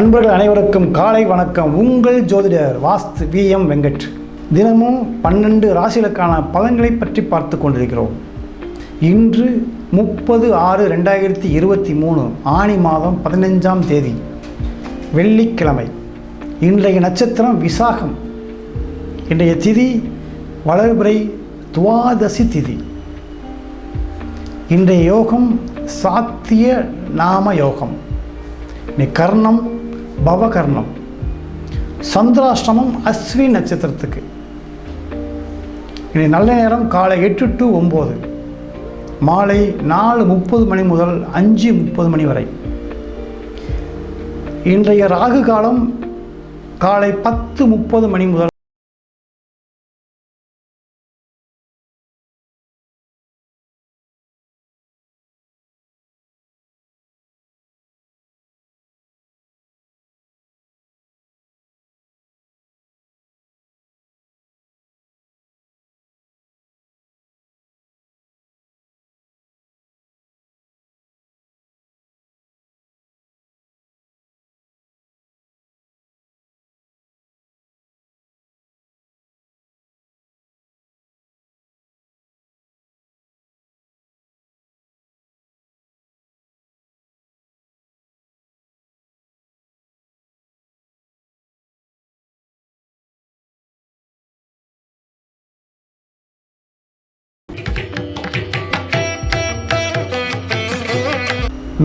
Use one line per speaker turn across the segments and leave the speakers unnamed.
நண்பர்கள் அனைவருக்கும் காலை வணக்கம். உங்கள் ஜோதிடர் வாஸ்து வி. எம். வெங்கட். தினமும் பன்னெண்டு ராசிகளுக்கான பலன்களை பற்றி பார்த்து கொண்டிருக்கிறோம். இன்று முப்பது ஆறு ரெண்டாயிரத்தி இருபத்தி மூணு ஆணி மாதம் பதினஞ்சாம் தேதி வெள்ளிக்கிழமை. இன்றைய நட்சத்திரம் விசாகம். இன்றைய திதி வளர்பிறை துவாதசி திதி. இன்றைய யோகம் சாத்திய நாம யோகம். நீ கர்ணம் பவகர்ணம். சந்திராஷ்டமம் அஸ்வி நட்சத்திரத்துக்கு. இனி நல்ல நேரம் காலை எட்டு டு ஒம்பது. மாலை நாலு முப்பது மணி முதல் அஞ்சு முப்பது மணி வரை. இன்றைய ராகு காலம் காலை பத்து முப்பது மணி முதல்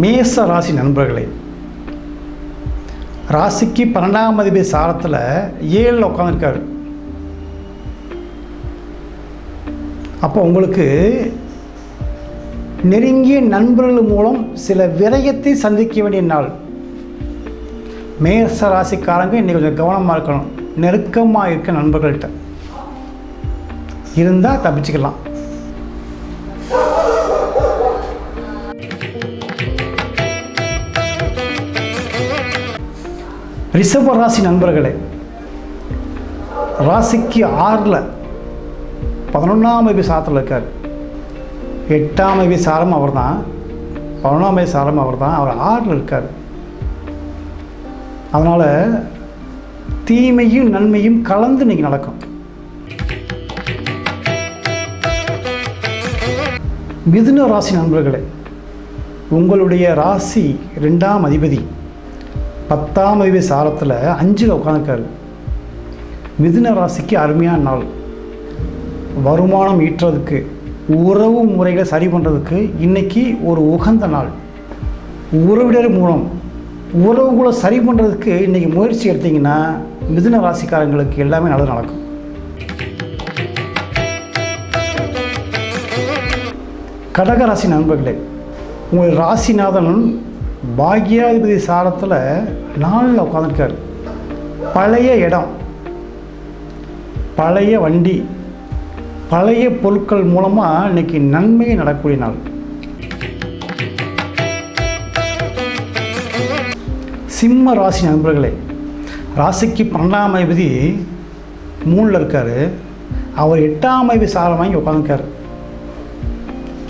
மேச ராசி நண்பர்களே ராசிக்கு பன்னெண்டாம் அதிபதி சாரத்தில் ஏழில் உட்காந்துருக்காரு அப்போ உங்களுக்கு நெருங்கிய நண்பர்கள் மூலம் சில விரயத்தை சந்திக்க வேண்டிய நாள். மேச ராசிக்காரங்க இன்னைக்கு கொஞ்சம் கவனமாக இருக்கணும் நெருக்கமாக இருக்க நண்பர்கள்கிட்ட இருந்தால் தப்பிச்சுக்கலாம். ரிஷப ராசி நண்பர்களே ராசிக்கு ஆறில் பதினொன்றாம் ஐபி சாரத்தில் இருக்கார். எட்டாம் ஐபி சாரம் அவர் தான் பதினொன்றாம் ஐபி சாரம் அவர் தான் அவர் ஆறில் இருக்கார். அதனால் தீமையும் நன்மையும் கலந்து இன்னைக்கு நடக்கும். மிதுன ராசி நண்பர்களே உங்களுடைய ராசி ரெண்டாம் அதிபதி பத்தாம் வயது சாரத்தில் அஞ்சில் உட்காந்துருக்காரு மிதுன ராசிக்கு அருமையான நாள். வருமானம் ஈட்டுறதுக்கு உறவு முறைகளை சரி பண்ணுறதுக்கு இன்றைக்கி ஒரு உகந்த நாள். உறவினர் மூலம் உறவுகளை சரி பண்ணுறதுக்கு இன்றைக்கி முயற்சி எடுத்தீங்கன்னா மிதுன ராசிக்காரங்களுக்கு எல்லாமே நல்லது நடக்கும். கடகராசி நண்பர்களே உங்கள் ராசிநாதன் பாக்யாதிபதி சாரத்தில் நாளில் உட்காந்துருக்கார் பழைய இடம் பழைய வண்டி பழைய பொருட்கள் மூலமாக இன்னைக்கு நன்மை நடக்கக்கூடிய நாள். சிம்ம ராசி நண்பர்களே ராசிக்கு பன்னெண்டாம் அதிபதி மூணில் இருக்கார். அவர் எட்டாம் அதிபதி சாரம் வாங்கி உட்காந்துருக்கார்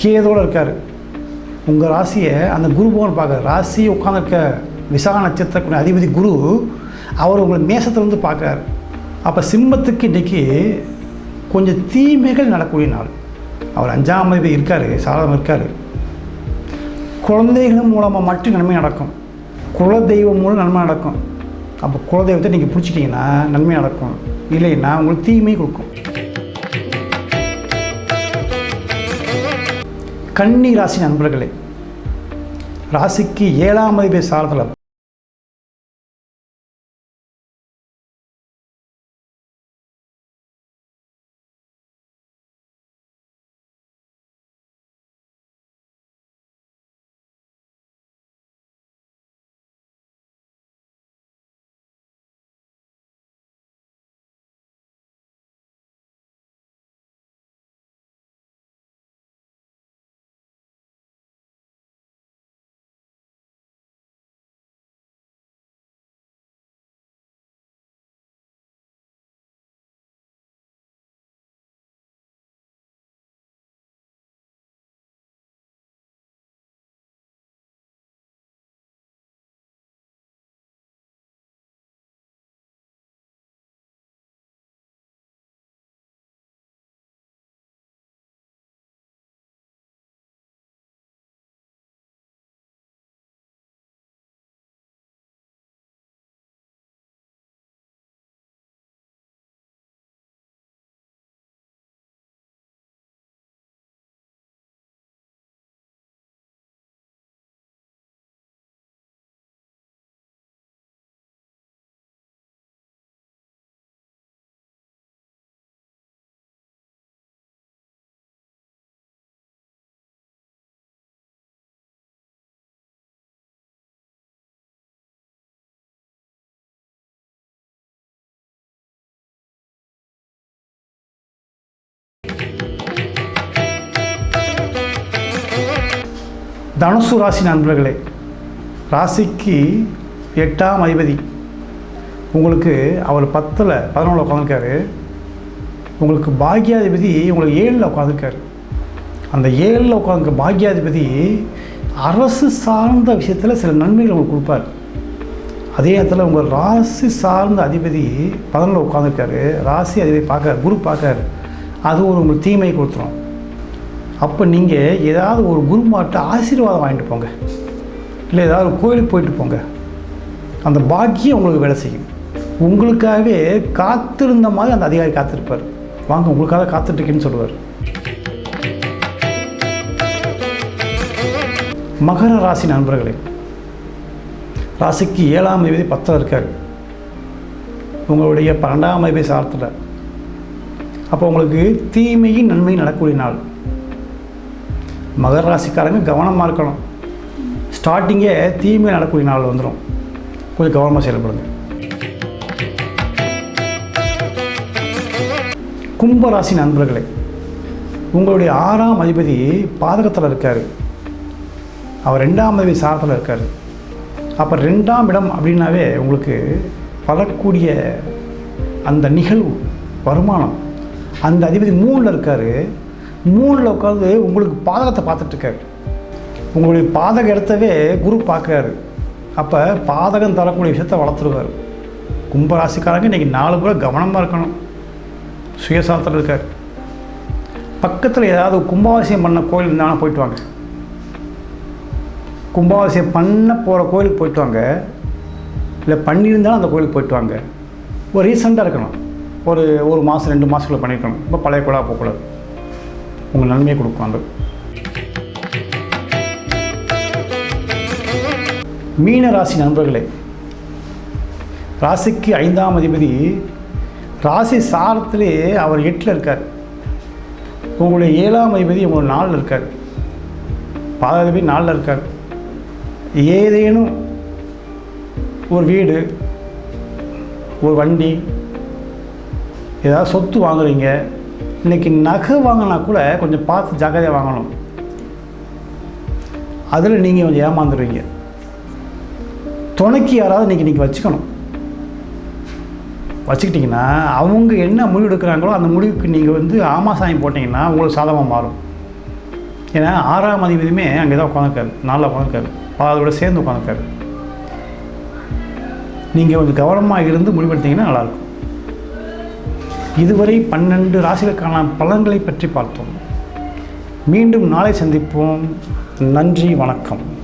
கேதோடு இருக்கார். உங்கள் ராசியை அந்த குரு பகவான் பார்க்குற ராசி உட்காந்துருக்க விசாக நட்சத்திரக்கூடிய அதிபதி குரு அவர் உங்களை மேசத்திலிருந்து பார்க்குறாரு. அப்போ சிம்மத்துக்கு இன்றைக்கி கொஞ்சம் தீமைகள் நடக்கூடிய நாள். அவர் அஞ்சாம் அதிபதி இருக்கார் சாதகம் இருக்கார். குழந்தைகள் மூலமாக மட்டும் நன்மை நடக்கும். குலதெய்வம் மூலம் நன்மை நடக்கும். அப்போ குலதெய்வத்தை நீங்கள் பிடிச்சிட்டிங்கன்னா நன்மை நடக்கும். இல்லைன்னா உங்களுக்கு தீமை கொடுக்கும். கன்னி ராசி நண்பர்களே ராசிக்கு ஏழாம் அதிபதி சாரத்தில் தனுசு ராசி நண்பர்களே ராசிக்கு எட்டாம் அதிபதி. உங்களுக்கு அவர் பத்தில் பதினொன்றில் உட்காந்துருக்காரு உங்களுக்கு பாக்யாதிபதி உங்களுக்கு ஏழில் உட்காந்துருக்காரு அந்த ஏழில் உட்காந்துருக்க பாக்யாதிபதி அரசு சார்ந்த விஷயத்தில் சில நன்மைகள் உங்களுக்கு கொடுப்பார். அதே நேரத்தில் உங்கள் ராசி சார்ந்த அதிபதி பதினொன்றில் உட்காந்துருக்காரு ராசி அதிபதி பார்க்காரு குரு பார்க்காரு. அது ஒரு உங்களுக்கு தீமை கொடுத்துரும். அப்போ நீங்கள் ஏதாவது ஒரு குருமாட்ட ஆசீர்வாதம் வாங்கிட்டு போங்க. இல்லை ஏதாவது ஒரு கோயிலுக்கு போயிட்டு போங்க. அந்த பாக்கியம் உங்களுக்கு வேலை செய்யும். உங்களுக்காகவே காத்திருந்த மாதிரி அந்த அதிகாரி காத்திருப்பார். வாங்க உங்களுக்காக காத்துட்ருக்கேன்னு சொல்லுவார். மகர ராசி நண்பர்களே ராசிக்கு ஏழாம் தேதி பத்தில் இருக்கார். உங்களுடைய பன்னெண்டாம் தேதி சார்த்தில். அப்போ உங்களுக்கு தீமையும் நன்மையும் நடக்கக்கூடிய நாள். மகர ராசிக்காரங்க கவனமாக இருக்கணும். ஸ்டார்டிங்கே தீமை நடக்கூடிய நாள் வந்துடும் கொஞ்சம் கவனமாக செயல்படுங்க கும்பராசி நண்பர்களே உங்களுடைய ஆறாம் அதிபதி பாதகத்தில் இருக்கார். அவர் ரெண்டாம் அதிபதி சாரத்தில் இருக்கார். அப்போ ரெண்டாம் இடம் அப்படின்னாவே உங்களுக்கு வரக்கூடிய அந்த நிகழ்வு வருமானம். அந்த அதிபதி மூணில் இருக்கார். மூணில் உட்காந்து உங்களுக்கு பாதகத்தை பார்த்துட்ருக்காரு. உங்களுடைய பாதக இடத்தவே குரு பார்க்குறாரு. அப்போ பாதகம் தரக்கூடிய விஷயத்தை வளர்த்துருவார். கும்பராசிக்காரங்க இன்றைக்கி நாலு பேர் கவனமாக இருக்கணும். சுயசாத்திரம் இருக்கார். பக்கத்தில் ஏதாவது கும்பாபிஷேகம் பண்ண கோயில் இருந்தாலும் போயிட்டு வாங்க. கும்பாபிஷேகம் பண்ண போகிற கோயிலுக்கு போயிட்டு வாங்க. இல்லை பண்ணியிருந்தாலும் அந்த கோயிலுக்கு போயிட்டு வாங்க. ஒரு ரீசெண்டாக இருக்கணும். ஒரு ஒரு மாதம் ரெண்டு மாதத்துக்குள்ளே பண்ணியிருக்கணும். ரொம்ப பழைய கோயிலாக போகக்கூடாது. உங்கள் நன்மையை கொடுக்கும் அந்த மீன ராசி நண்பர்களே ராசிக்கு ஐந்தாம் அதிபதி ராசி சாரத்திலே அவர் எட்டில் இருக்கார். உங்களுடைய ஏழாம் அதிபதி உங்களுடைய நாளில் இருக்கார். பாதாதிபதி நாளில் இருக்கார். ஏதேனும் ஒரு வீடு ஒரு வண்டி ஏதாவது சொத்து வாங்குறீங்க இன்றைக்கி நகை வாங்கினா கூட கொஞ்சம் பார்த்து ஜாக்கிரதையாக வாங்கணும். அதில் நீங்கள் கொஞ்சம் ஏமாந்துடுவீங்க துணைக்கு யாராவது இன்றைக்கி நீங்கள் வச்சுக்கணும். வச்சுக்கிட்டிங்கன்னா அவங்க என்ன முடிவு எடுக்கிறாங்களோ அந்த முடிவுக்கு நீங்கள் வந்து ஆமா சாமி போட்டிங்கன்னா உங்களுக்கு சாதகமாக மாறும். ஏன்னா ஆறாம் அதிபதியுமே அங்கே தான் உட்காந்துருக்காரு நாளில் உட்காந்துருக்காரு அதோட சேர்ந்து உட்காந்துருக்காரு நீங்கள் கொஞ்சம் கவனமாக இருந்து முடிவெடுத்தீங்கன்னா நல்லாயிருக்கும் இதுவரை பன்னெண்டு ராசிகளுக்கான பலன்களை பற்றி பார்த்தோம். மீண்டும் நாளை சந்திப்போம். நன்றி வணக்கம்.